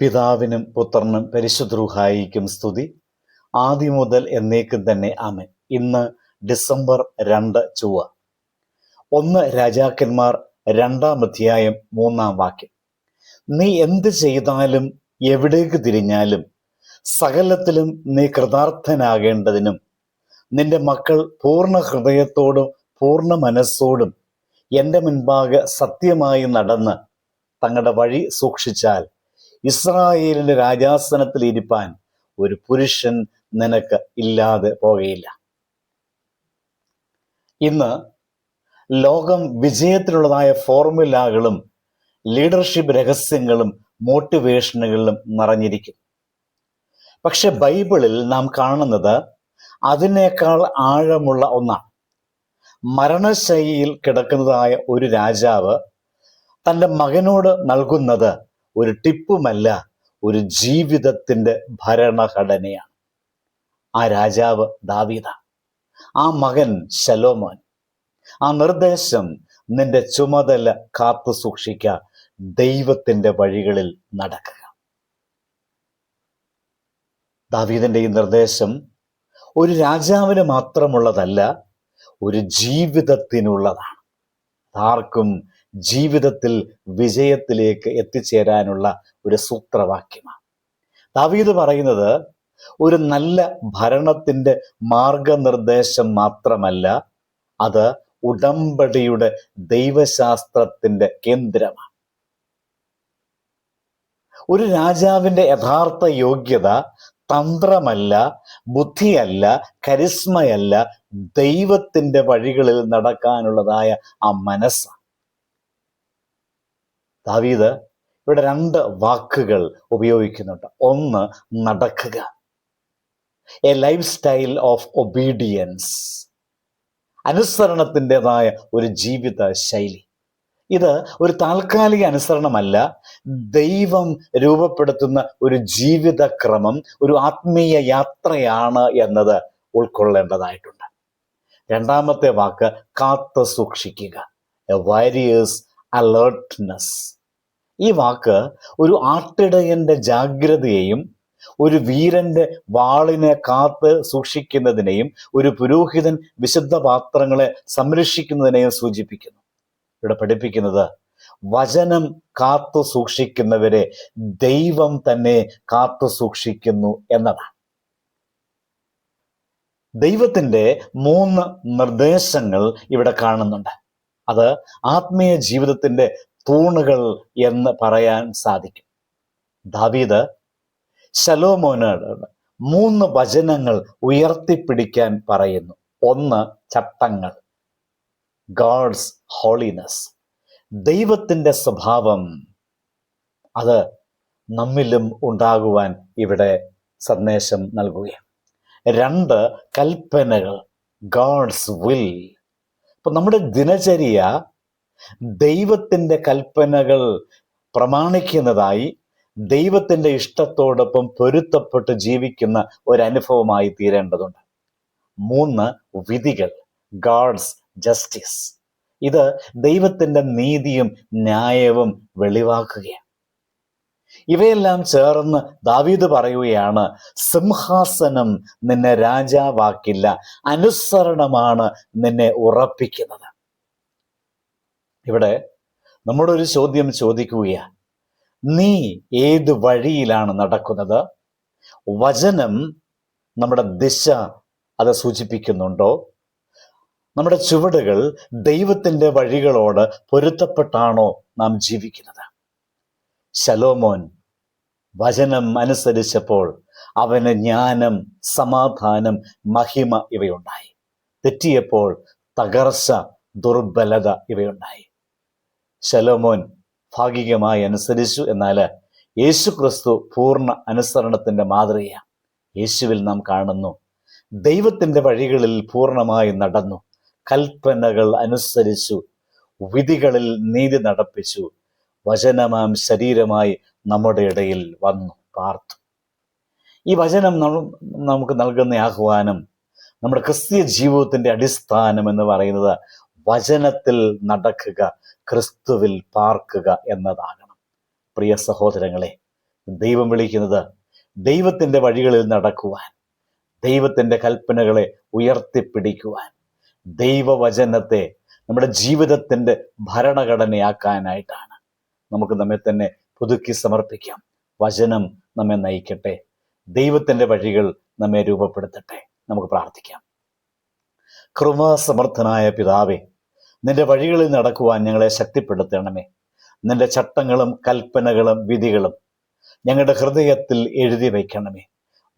പിതാവിനും പുത്രനും പരിശുദ്രൂഹായിക്കും സ്തുതി. ആദ്യം മുതൽ എന്നേക്കും തന്നെ ആമൻ. ഇന്ന് ഡിസംബർ രണ്ട് ചൊവ്വ. ഒന്ന് രാജാക്കന്മാർ രണ്ടാം അധ്യായം മൂന്നാം വാക്യം. നീ എന്ത് ചെയ്താലും എവിടേക്ക് തിരിഞ്ഞാലും സകലത്തിലും നീ കൃതാർത്ഥനാകേണ്ടതിനും നിന്റെ മക്കൾ പൂർണ ഹൃദയത്തോടും പൂർണ മനസ്സോടും എന്റെ മുൻപാകെ സത്യമായി നടന്ന് തങ്ങളുടെ വഴി സൂക്ഷിച്ചാൽ ഇസ്രായേലിന്റെ രാജാസനത്തിൽ ഇരിപ്പാൻ ഒരു പുരുഷൻ നിനക്ക് ഇല്ലാതെ പോകയില്ല. ഇന്ന് ലോകം വിജയത്തിനുള്ളതായ ഫോർമുലകളും ലീഡർഷിപ്പ് രഹസ്യങ്ങളും മോട്ടിവേഷനുകളിലും നിറഞ്ഞിരിക്കും പക്ഷെ ബൈബിളിൽ നാം കാണുന്നത് അതിനേക്കാൾ ആഴമുള്ള ഒന്നാണ്. മരണശൈലിയിൽ കിടക്കുന്നതായ ഒരു രാജാവ് തന്റെ മകനോട് നൽകുന്നത് ഒരു ടിപ്പുമല്ല ഒരു ജീവിതത്തിന്റെ ഭരണഘടനയാണ്. ആ രാജാവ് ദാവീദ. ആ മകൻ ശലോമോൻ. ആ നിർദ്ദേശം നിന്റെ ചുമതല കാത്തു സൂക്ഷിക്ക ദൈവത്തിന്റെ വഴികളിൽ നടക്കുക. ദാവീദിന്റെ ഈ നിർദ്ദേശം ഒരു രാജാവിന് മാത്രമുള്ളതല്ല ഒരു ജീവിതത്തിനുള്ളതാണ്. ആർക്കും ജീവിതത്തിൽ വിജയത്തിലേക്ക് എത്തിച്ചേരാനുള്ള ഒരു സൂത്രവാക്യമാണ്. ദാവീദ് പറയുന്നത് ഒരു നല്ല ഭരണത്തിന്റെ മാർഗനിർദ്ദേശം മാത്രമല്ല അത് ഉടമ്പടിയുടെ ദൈവശാസ്ത്രത്തിന്റെ കേന്ദ്രമാണ്. ഒരു രാജാവിന്റെ യഥാർത്ഥ യോഗ്യത തന്ത്രമല്ല ബുദ്ധിയല്ല കരിസ്മയല്ല ദൈവത്തിന്റെ വഴികളിൽ നടക്കാനുള്ളതായ ആ മനസ്സാണ്. ദാവീദ് ഇവിടെ രണ്ട് വാക്കുകൾ ഉപയോഗിക്കുന്നുണ്ട്. ഒന്ന് നടക്കുക. A life style of obedience അനുസരണത്തിന്റെതായ ഒരു ജീവിത ശൈലി. ഇത് ഒരു താൽക്കാലിക അനുസരണമല്ല ദൈവം രൂപപ്പെടുത്തുന്ന ഒരു ജീവിതക്രമം ഒരു ആത്മീയ യാത്രയാണ് എന്നത് ഉൾക്കൊള്ളേണ്ടതായിട്ടുണ്ട്. രണ്ടാമത്തെ വാക്ക് കാത്തു സൂക്ഷിക്കുക. എ വാരിയേഴ്സ് അലേർട്ട്നെസ് ഈ വാക്ക് ഒരു ആട്ടിടയന്റെ ജാഗ്രതയെയും ഒരു വീരന്റെ വാളിനെ കാത്ത് സൂക്ഷിക്കുന്നതിനെയും ഒരു പുരോഹിതൻ വിശുദ്ധ പാത്രങ്ങളെ സംരക്ഷിക്കുന്നതിനെയും സൂചിപ്പിക്കുന്നു. ഇവിടെ പഠിപ്പിക്കുന്നത് വചനം കാത്തു സൂക്ഷിക്കുന്നവരെ ദൈവം തന്നെ കാത്തു സൂക്ഷിക്കുന്നു എന്നതാണ്. ദൈവത്തിന്റെ മൂന്ന് നിർദ്ദേശങ്ങൾ ഇവിടെ കാണുന്നുണ്ട്. അത് ആത്മീയ ജീവിതത്തിന്റെ തൂണുകൾ എന്ന് പറയാൻ സാധിക്കും. ദാവീദ് ശലോമോനോട് മൂന്ന് വചനങ്ങൾ ഉയർത്തിപ്പിടിക്കാൻ പറയുന്നു. ഒന്ന് ചട്ടങ്ങൾ. ഗാഡ്സ് ഹോളിനെസ് ദൈവത്തിന്റെ സ്വഭാവം അത് നമ്മിലും ഉണ്ടാകുവാൻ ഇവിടെ സന്ദേശം നൽകുകയാണ്. രണ്ട് കൽപ്പനകൾ. God's will. അപ്പൊ നമ്മുടെ ദിനചര്യ ദൈവത്തിന്റെ കൽപ്പനകൾ പ്രമാണിക്കുന്നതായി ദൈവത്തിന്റെ ഇഷ്ടത്തോടൊപ്പം പൊരുത്തപ്പെട്ട് ജീവിക്കുന്ന ഒരനുഭവമായി തീരേണ്ടതുണ്ട്. മൂന്ന് വിധികൾ ഗാഡ്സ് ജസ്റ്റിസ്. ഇത് ദൈവത്തിന്റെ നീതിയും ന്യായവും വെളിവാക്കുകയാണ്. ഇവയെല്ലാം ചേർന്ന് ദാവീദ് പറയുകയാണ് സിംഹാസനം നിന്നെ രാജാവാക്കില്ല അനുസരണമാണ് നിന്നെ ഉറപ്പിക്കുന്നത്. ഇവിടെ നമ്മുടെ ഒരു ചോദ്യം ചോദിക്കുകയാണ് നീ ഏത് വഴിയിലാണ് നടക്കുന്നത്? വചനം നമ്മുടെ ദിശ അത് സൂചിപ്പിക്കുന്നുണ്ടോ? നമ്മുടെ ചുവടുകൾ ദൈവത്തിന്റെ വഴികളോട് പൊരുത്തപ്പെട്ടാണോ നാം ജീവിക്കുന്നത്? ശലോമോൻ വചനം അനുസരിച്ചപ്പോൾ അവന് ജ്ഞാനം സമാധാനം മഹിമ ഇവയുണ്ടായി. തെറ്റിയപ്പോൾ തകർച്ച ദുർബലത ഇവയുണ്ടായി. ശലോമോൻ ഭാഗികമായി അനുസരിച്ചു എന്നാൽ യേശു ക്രിസ്തു പൂർണ അനുസരണത്തിന്റെ മാതൃകയാണ്. യേശുവിൽ നാം കാണുന്നു ദൈവത്തിന്റെ വഴികളിൽ പൂർണമായി നടന്നു കൽപ്പനകൾ അനുസരിച്ചു വിധികളിൽ നീതി നടപ്പിച്ചു വചനമാം ശരീരമായി നമ്മുടെ ഇടയിൽ വന്നു പാർത്തു. ഈ വചനം നമുക്ക് നൽകുന്ന ആഹ്വാനം നമ്മുടെ ക്രിസ്തീയ ജീവിതത്തിന്റെ അടിസ്ഥാനം എന്ന് പറയുന്നത് വചനത്തിൽ നടക്കുക ക്രിസ്തുവിൽ പാർക്കുക എന്നതാകണം. പ്രിയ സഹോദരങ്ങളെ ദൈവം വിളിക്കുന്നത് ദൈവത്തിന്റെ വഴികളിൽ നടക്കുവാൻ ദൈവത്തിന്റെ കൽപ്പനകളെ ഉയർത്തിപ്പിടിക്കുവാൻ ദൈവവചനത്തെ നമ്മുടെ ജീവിതത്തിന്റെ ഭരണഘടനയാക്കാനായിട്ടാണ് നമുക്ക് നമ്മെ തന്നെ പുതുക്കി സമർപ്പിക്കാം. വചനം നമ്മെ നയിക്കട്ടെ ദൈവത്തിന്റെ വഴികൾ നമ്മെ രൂപപ്പെടുത്തട്ടെ. നമുക്ക് പ്രാർത്ഥിക്കാം. കൃപാസമർത്ഥനായ പിതാവേ നിന്റെ വഴികളിൽ നടക്കുവാൻ ഞങ്ങളെ ശക്തിപ്പെടുത്തണമേ. നിന്റെ ചട്ടങ്ങളും കൽപ്പനകളും വിധികളും ഞങ്ങളുടെ ഹൃദയത്തിൽ എഴുതി വയ്ക്കണമേ.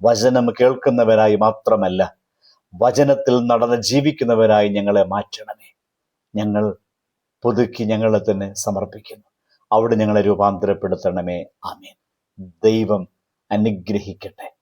വചനം കേൾക്കുന്നവരായി മാത്രമല്ല വചനത്തിൽ നടന്ന് ജീവിക്കുന്നവരായി ഞങ്ങളെ മാറ്റണമേ. ഞങ്ങൾ പുതുക്കി ഞങ്ങളെ തന്നെ സമർപ്പിക്കുന്നു. അവിടെ ഞങ്ങളെ രൂപാന്തരപ്പെടുത്തണമേ. ആമേൻ. ദൈവം അനുഗ്രഹിക്കട്ടെ.